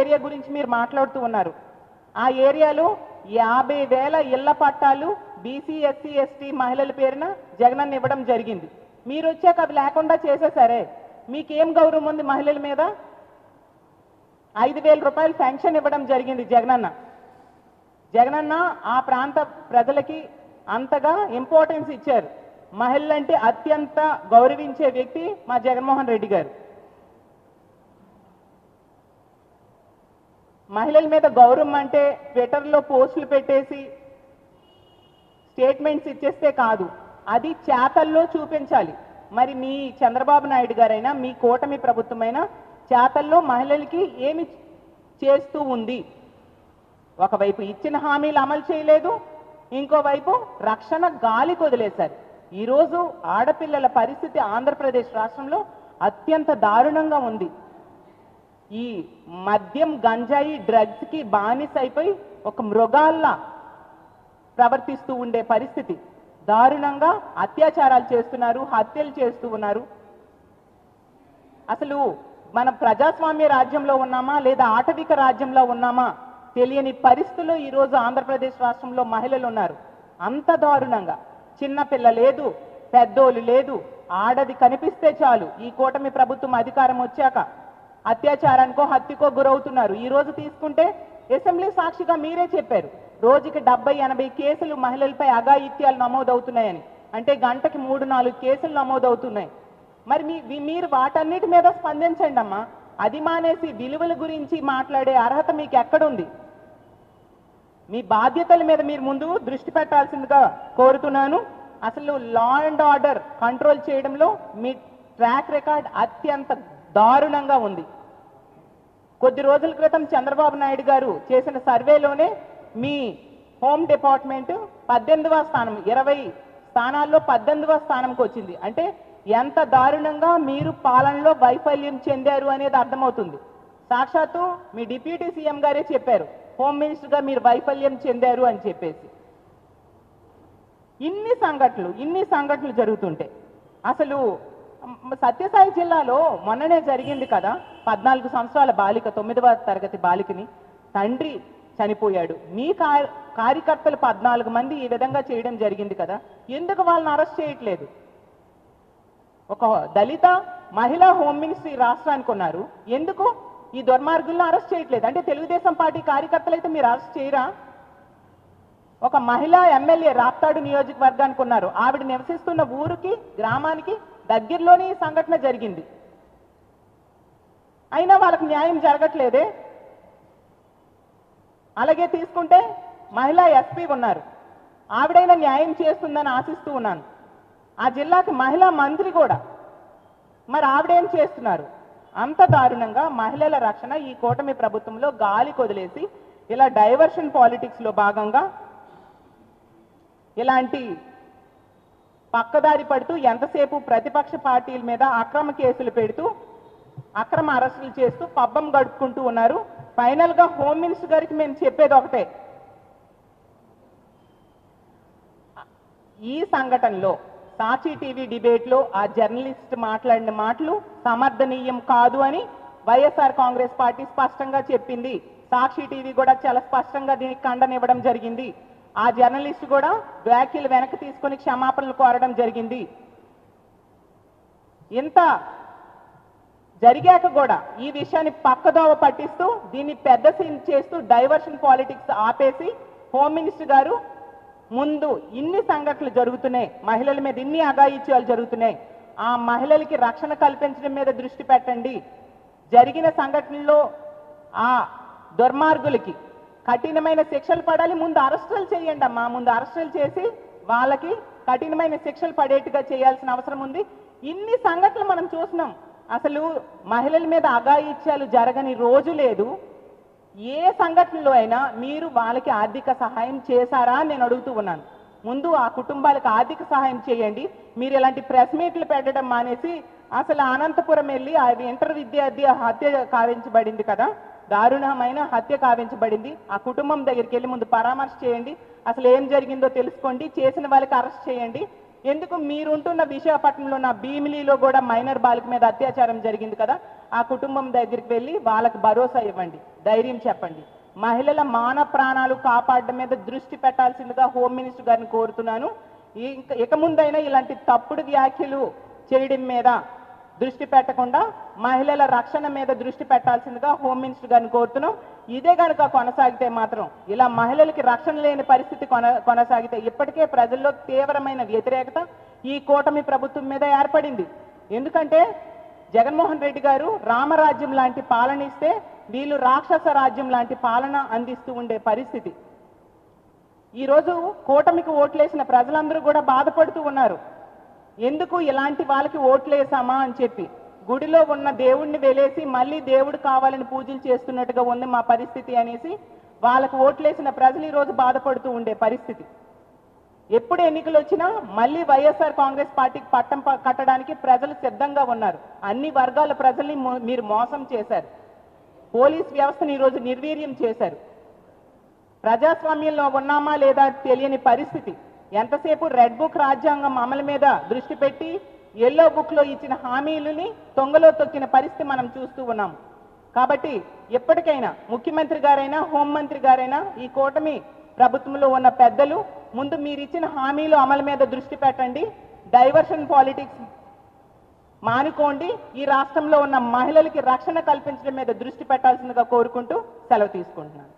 Area గురించి మీరు మాట్లాడుతూ ఉన్నారు. ఆ ఏరియాలో యాభై వేల ఇళ్ళ పట్టాలు బీసీ ఎస్సీ ఎస్టీ మహిళల పేరున జగనన్న ఇవ్వడం జరిగింది. మీరు వచ్చాక అవి లేకుండా చేసేసరే. మీకేం గౌరవం ఉంది మహిళల మీద? ఐదు వేల రూపాయలు పెన్షన్ ఇవ్వడం జరిగింది జగనన్న. జగనన్న ఆ ప్రాంత ప్రజలకి అంతగా ఇంపార్టెన్స్ ఇచ్చారు. మహిళలంటే అత్యంత గౌరవించే వ్యక్తి మా జగన్మోహన్ రెడ్డి గారు. మహిళల మీద గౌరవం అంటే ట్విట్టర్లో పోస్టులు పెట్టేసి స్టేట్మెంట్స్ ఇచ్చేస్తే కాదు అది చేతల్లో చూపించాలి. మరి మీ చంద్రబాబు నాయుడు గారైనా మీ కూటమి ప్రభుత్వమైనా చేతల్లో మహిళలకి ఏమి చేస్తూ ఉంది? ఒకవైపు ఇచ్చిన హామీలు అమలు చేయలేదు ఇంకోవైపు రక్షణ గాలి వదిలేశారు ఈరోజు ఆడపిల్లల పరిస్థితి ఆంధ్రప్రదేశ్ రాష్ట్రంలో అత్యంత దారుణంగా ఉంది. ఈ మద్యం గంజాయి డ్రగ్స్కి బానిస అయిపోయి ఒక మృగాల్లా ప్రవర్తిస్తూ ఉండే పరిస్థితి. దారుణంగా అత్యాచారాలు చేస్తున్నారు హత్యలు చేస్తూ ఉన్నారు. అసలు మన ప్రజాస్వామ్య రాజ్యంలో ఉన్నామా లేదా ఆటవిక రాజ్యంలో ఉన్నామా తెలియని పరిస్థితుల్లో ఈరోజు ఆంధ్రప్రదేశ్ రాష్ట్రంలో మహిళలు ఉన్నారు. అంత దారుణంగా. చిన్న పిల్ల లేదు పెద్దోళ్ళు లేదు ఆడది కనిపిస్తే చాలు. ఈ కూటమి ప్రభుత్వం అధికారం వచ్చాక అత్యాచారానికో హత్యకో గురవుతున్నారు. ఈ రోజు తీసుకుంటే అసెంబ్లీ సాక్షిగా మీరే చెప్పారు. రోజుకి డెబ్బై ఎనభై కేసులు మహిళలపై అఘాయిత్యాలు నమోదవుతున్నాయని. అంటే గంటకి మూడు నాలుగు కేసులు నమోదవుతున్నాయి. మరి మీ మీరు వాటన్నిటి మీద స్పందించండి అమ్మా. అది మానేసి విలువల గురించి మాట్లాడే అర్హత మీకు ఎక్కడుంది మీ బాధ్యతల మీద మీరు ముందు దృష్టి పెట్టాల్సిందిగా కోరుతున్నాను. అసలు లా అండ్ ఆర్డర్ కంట్రోల్ చేయడంలో మీ ట్రాక్ రికార్డ్ అత్యంత దారుణంగా ఉంది. కొద్ది రోజుల క్రితం చంద్రబాబు నాయుడు గారు చేసిన సర్వేలోనే మీ హోమ్ డిపార్ట్మెంట్ పద్దెనిమిదవ స్థానం ఇరవై స్థానాల్లో పద్దెనిమిదవ స్థానంకి వచ్చింది. అంటే ఎంత దారుణంగా మీరు పాలనలో వైఫల్యం చెందారు అనేది అర్థమవుతుంది. సాక్షాత్తు మీ డిప్యూటీ సీఎం గారే చెప్పారు హోమ్ మినిస్టర్గా మీరు వైఫల్యం చెందారు అని చెప్పేసి. ఇన్ని సంఘటనలు ఇన్ని సంఘటనలు జరుగుతుంటే అసలు సత్యసాయి జిల్లాలో మొన్ననే జరిగింది కదా పద్నాలుగు సంవత్సరాల బాలిక తొమ్మిదవ తరగతి బాలికని. తండ్రి చనిపోయాడు. మీ కా- కార్యకర్తలు పద్నాలుగు మంది ఈ విధంగా చేయడం జరిగింది కదా ఎందుకు వాళ్ళని అరెస్ట్ చేయట్లేదు? ఒక దళిత మహిళా హోమ్ మినిస్ట్రీ రాష్ట్రానికి ఉన్నారు ఎందుకు? ఈ దుర్మార్గులను అరెస్ట్ చేయట్లేదు. అంటే తెలుగుదేశం పార్టీ కార్యకర్తలు అయితే మీరు అరెస్ట్ చేయరా? ఒక మహిళా ఎమ్మెల్యే రాప్తాడు నియోజకవర్గానికి ఉన్నారు ఆవిడ నివసిస్తున్న ఊరికి గ్రామానికి దగ్గరలోనే ఈ సంఘటన జరిగింది. అయినా వాళ్ళకి న్యాయం జరగట్లేదే. అలాగే తీసుకుంటే మహిళా ఎస్పీ ఉన్నారు. ఆవిడైనా న్యాయం చేస్తుందని ఆశిస్తూ ఉన్నాను. ఆ జిల్లాకి మహిళా మంత్రి కూడా. మరి ఆవిడేం చేస్తున్నారు? అంత దారుణంగా మహిళల రక్షణ ఈ కూటమి ప్రభుత్వంలో గాలి కొదిలేసి ఇలా డైవర్షన్ పాలిటిక్స్లో భాగంగా ఇలాంటి పక్కదారి పడుతూ ఎంతసేపు ప్రతిపక్ష పార్టీల మీద అక్రమ కేసులు పెడుతూ అక్రమ అరెస్టులు చేస్తూ పబ్బం గడుపుకుంటూ ఉన్నారు. ఫైనల్గా హోమ్ మినిస్టర్ గారికి మేము చెప్పేది ఒకటే. ఈ సంఘటనలో సాక్షి టీవీ డిబేట్లో ఆ జర్నలిస్ట్ మాట్లాడిన మాటలు సమర్థనీయం కాదు అని వైఎస్ఆర్ కాంగ్రెస్ పార్టీ స్పష్టంగా చెప్పింది. సాక్షి టీవీ కూడా చాలా స్పష్టంగా దీనికి ఖండనివ్వడం జరిగింది. ఆ జర్నలిస్ట్ కూడా వ్యాఖ్యలు వెనక్కి తీసుకొని క్షమాపణలు కోరడం జరిగింది. ఇంత జరిగాక కూడా ఈ విషయాన్ని పక్కదోవ పట్టిస్తూ దీన్ని పెద్ద సీన్ చేస్తూ డైవర్షన్ పాలిటిక్స్ ఆపేసి హోమ్ మినిస్టర్ గారు ముందు ఇన్ని సంఘటనలు జరుగుతున్నాయి మహిళల మీద ఇన్ని అఘాయిత్యాలు జరుగుతున్నాయి. ఆ మహిళలకి రక్షణ కల్పించడం మీద దృష్టి పెట్టండి. జరిగిన సంఘటనల్లో ఆ దుర్మార్గులకి కఠినమైన శిక్షలు పడాలి ముందు అరెస్టులు చేయండి అమ్మా. ముందు అరెస్టులు చేసి వాళ్ళకి కఠినమైన శిక్షలు పడేట్టుగా చేయాల్సిన అవసరం ఉంది. ఇన్ని సంఘటనలు మనం చూసినాం. అసలు మహిళల మీద అఘాయిత్యాలు జరగని రోజు లేదు. ఏ సంఘటనలో అయినా మీరు వాళ్ళకి ఆర్థిక సహాయం చేశారా నేను అడుగుతూ ఉన్నాను. ముందు ఆ కుటుంబాలకు ఆర్థిక సహాయం చేయండి. మీరు ఇలాంటి ప్రెస్ మీట్లు పెట్టడం మానేసి అసలు అనంతపురం వెళ్ళి అది ఇంటర్ విద్యార్థి హత్య కావించబడింది కదా. దారుణమైన హత్య కావించబడింది. ఆ కుటుంబం దగ్గరికి వెళ్ళి ముందు పరామర్శ చేయండి. అసలు ఏం జరిగిందో తెలుసుకోండి. చేసిన వాళ్ళకి అరెస్ట్ చేయండి. ఎందుకు మీరుంటున్న విశాఖపట్నంలో నా భీమిలీలో కూడా మైనర్ బాలిక మీద అత్యాచారం జరిగింది కదా? ఆ కుటుంబం దగ్గరికి వెళ్ళి వాళ్ళకి భరోసా ఇవ్వండి. ధైర్యం చెప్పండి. మహిళల మాన ప్రాణాలు కాపాడడం మీద దృష్టి పెట్టాల్సిందిగా హోమ్ మినిస్టర్ గారిని కోరుతున్నాను. ఇక ముందైనా ఇలాంటి తప్పుడు వ్యాఖ్యలు చేయడం మీద దృష్టి పెట్టకుండా మహిళల రక్షణ మీద దృష్టి పెట్టాల్సిందిగా హోమ్ మినిస్టర్ గారిని కోరుతున్నాం. ఇదే కనుక కొనసాగితే మాత్రం ఇలా మహిళలకి రక్షణ లేని పరిస్థితి కొన కొనసాగితే ఇప్పటికే ప్రజల్లో తీవ్రమైన వ్యతిరేకత ఈ కూటమి ప్రభుత్వం మీద ఏర్పడింది. ఎందుకంటే జగన్మోహన్ రెడ్డి గారు రామరాజ్యం లాంటి పాలన ఇస్తే వీళ్ళు రాక్షస రాజ్యం లాంటి పాలన అందిస్తూ ఉండే పరిస్థితి. ఈరోజు కూటమికి ఓట్లేసిన ప్రజలందరూ కూడా బాధపడుతూ ఉన్నారు. ఎందుకు ఇలాంటి వాళ్ళకి ఓట్లేసామా అని చెప్పి. గుడిలో ఉన్న దేవుణ్ణి వెలేసి మళ్ళీ దేవుడు కావాలని పూజలు చేస్తున్నట్టుగా ఉంది మా పరిస్థితి అనేసి వాళ్ళకు ఓట్లేసిన ప్రజలు ఈరోజు బాధపడుతూ ఉండే పరిస్థితి. ఎప్పుడు ఎన్నికలు వచ్చినా మళ్ళీ వైఎస్ఆర్ కాంగ్రెస్ పార్టీకి పట్టం ప- కట్టడానికి ప్రజలు సిద్ధంగా ఉన్నారు. అన్ని వర్గాల ప్రజల్ని మీరు మోసం చేశారు. పోలీస్ వ్యవస్థను ఈరోజు నిర్వీర్యం చేశారు. ప్రజాస్వామ్యంలో ఉన్నామా లేదా తెలియని పరిస్థితి. ఎంతసేపు రెడ్ బుక్ రాజ్యాంగం అమలు మీద దృష్టి పెట్టి ఎల్లో బుక్లో ఇచ్చిన హామీలని తొంగలో తొక్కిన పరిస్థితి మనం చూస్తూ ఉన్నాం. కాబట్టి ఎప్పటికైనా ముఖ్యమంత్రి గారైనా హోంమంత్రి గారైనా ఈ కూటమి ప్రభుత్వంలో ఉన్న పెద్దలు ముందు మీరు ఇచ్చిన హామీలు అమలు మీద దృష్టి పెట్టండి. డైవర్షన్ పాలిటిక్స్ మానుకోండి. ఈ రాష్ట్రంలో ఉన్న మహిళలకి రక్షణ కల్పించడం మీద దృష్టి పెట్టాల్సిందిగా కోరుకుంటూ సెలవు తీసుకుంటున్నాను.